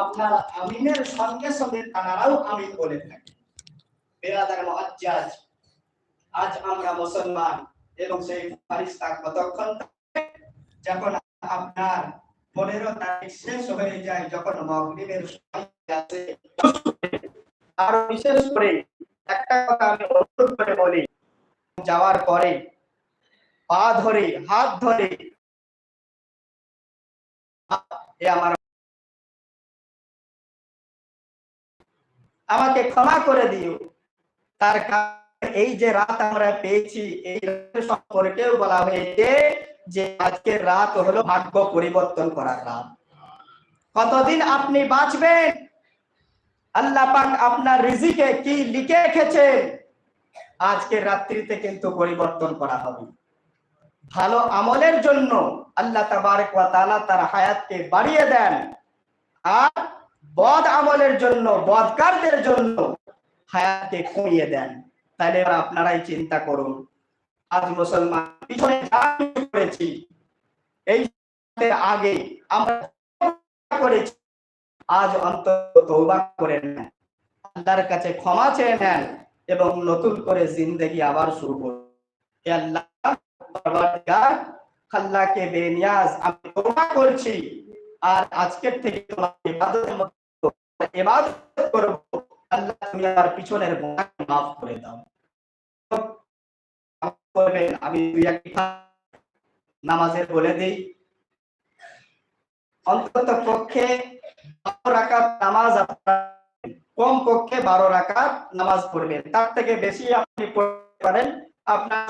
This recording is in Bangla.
আপনার আমিনের সঙ্গে সঙ্গে তারাও আমিন বলে থাকে। বেরাদার মুআজ্জাজ আজ আমরা মুসলমান এবং সেই ফারিস্তা কতক্ষণ যখন আপনার পনেরো তারিখ শেষ হয়ে যায়, যখন মগরিবের আর বিশেষ করে একটা কথা আমি অনুরোধ করে বলি, যাওয়ার পরে পা ধরে, হাত ধরে আমার আমাকে ক্ষমা করে দিও। তার কারণ এই যে রাত আমরা পেয়েছি, এই সম্পর্কেও বলা হয়েছে যে আজকের রাত হলো ভাগ্য পরিবর্তন করার রাত। কতদিন আপনি বাঁচবেন? আল্লাহ পাক আপনার রিজিকে কি লিখে রেখেছে আজকের রাত্রিতে কিন্তু পরিবর্তন করা হবে। ভালো আমলের জন্য আল্লাহ তাবারক ওয়া তাআলা তার হায়াতকে বাড়িয়ে দেন। আর বদ আমলের জন্য, বদকারদের জন্য হায়াতকে কমিয়ে দেন। তাহলে আপনারাই চিন্তা করুন, আজ মুসলমান পিছনে করেছি, এই আগে আমরা করেছি, আজ অন্তত তৌবা করে নেন, আল্লাহর কাছে ক্ষমা চেয়ে নেন এবং নতুন করে জিন্দগি আবার শুরু করুন। আল্লাহ বেনিয়াজ, আমি তওবা করছি, আর আজকের থেকে তোমার করব, আল্লাহ তুমি আমার পিছনের গুনাহ মাফ করে দাও। করবেন, আমি নামাজের বলে দিই। অন্তত পক্ষে বারো রাকাত নামাজ কম পক্ষে বারো রাকাত নামাজ পড়বেন। তার থেকে বেশি আপনি পড়তে পারেন, আপনার